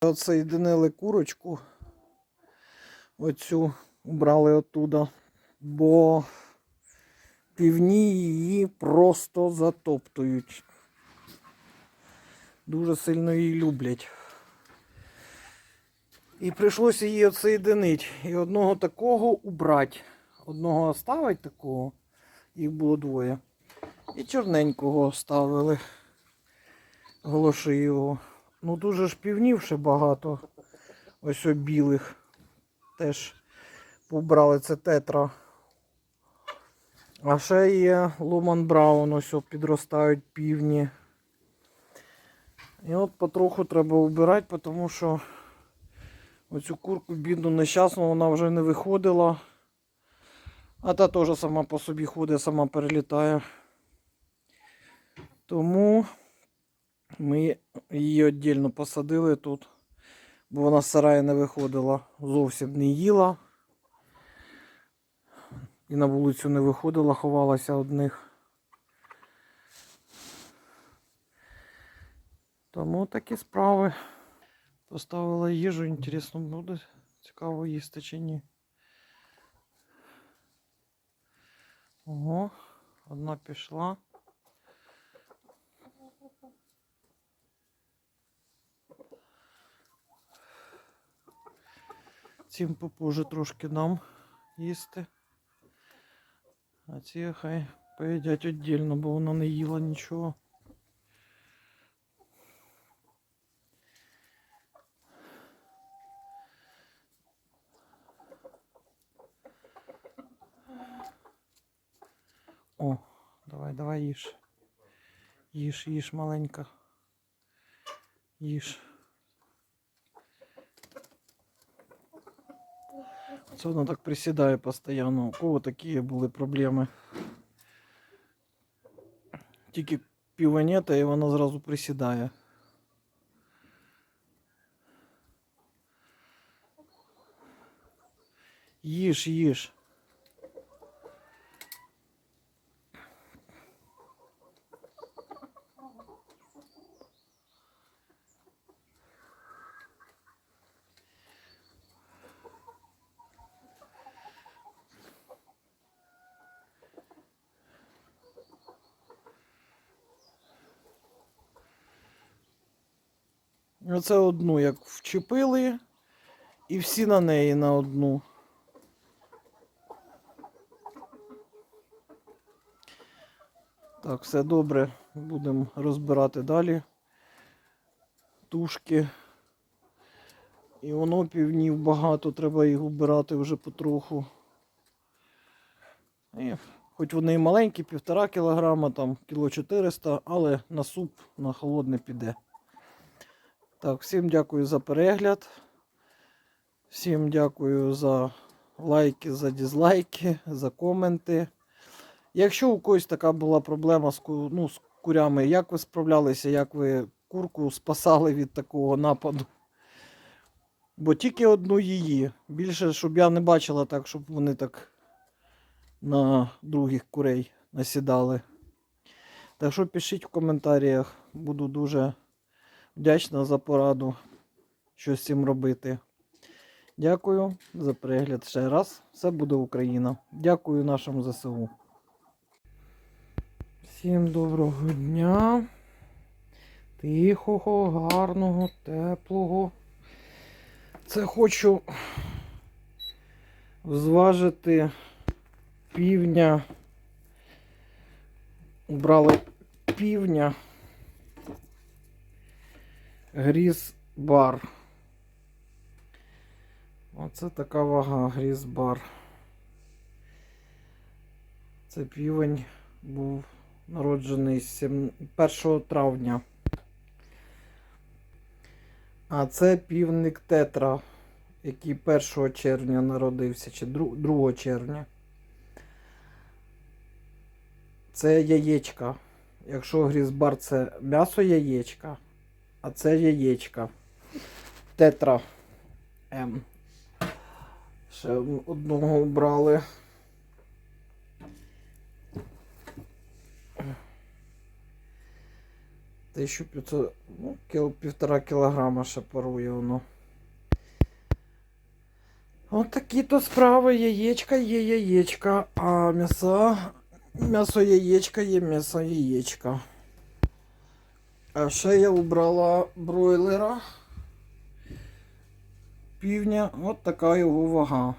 Отсоєдинили курочку. Оцю убрали оттуда, бо півні її просто затоптують. Дуже сильно її люблять. І прийшлося її отсоєдинити. І одного такого убрати. Одного оставить такого, їх було двоє. І чорненького оставили. Голошиєвого. Ну дуже ж півнів ще багато. Ось о білих. Теж побрали це тетра. А ще є Ломан Браун, ось о, підростають півні. І от потроху треба убирати, тому що оцю курку бідну нещасну вона вже не виходила. А та теж сама по собі ходить, сама перелітає. Тому ми її віддільно посадили тут, бо вона з сараю не виходила, зовсім не їла. І на вулицю не виходила, ховалася одних. Тому такі справи. Поставила їжу, інтересно буде. Цікаво їсти чи ні. Ого, одна пішла. Цим попозже трошки дам їсти. А ці хай поїдять віддільно, бо вона не їла нічого. О, давай, давай їж. Їж, їж, маленька. Їж. Це воно так присідає постійно. У кого такі були проблеми? Тільки піванета і вона зразу присідає. Їж, їж. Оце одну як вчепили, і всі на неї на одну. Так, все добре. Будемо розбирати далі. Тушки. І воно півнів багато, треба їх убирати вже потроху. І, хоч вони і маленькі, півтора кілограма, там кіло 400, але на суп на холодне піде. Так, всім дякую за перегляд. Всім дякую за лайки, за дізлайки, за коменти. Якщо у когось така була проблема з, ну, з курями, як ви справлялися, як ви курку спасали від такого нападу? Бо тільки одну її. Більше, щоб я не бачила так, щоб вони так на других курей насідали. Так що пишіть в коментарях, буду дуже вдячна за пораду, що з цим робити. Дякую за перегляд ще раз. Все буде Україна. Дякую нашому ЗСУ. Всім доброго дня. Тихого, гарного, теплого. Це хочу зважити півня. Брали півня. Гріз бар. Оце така вага гріз бар. Це півень був народжений сім- 1 травня. А це півник тетра, який 1 червня народився, чи 2 червня. Це яєчка. Якщо грізбар це м'ясо яєчка, а це яєчка. Тетра М. Ще одного брали. 1500, ну, кіл, півтора кілограма ще парує воно. От такі то справи. Яєчка є яєчка, а м'ясо, м'ясо яєчка є м'ясо яєчка. А ще я убрала бройлера. Півня, от така його вага.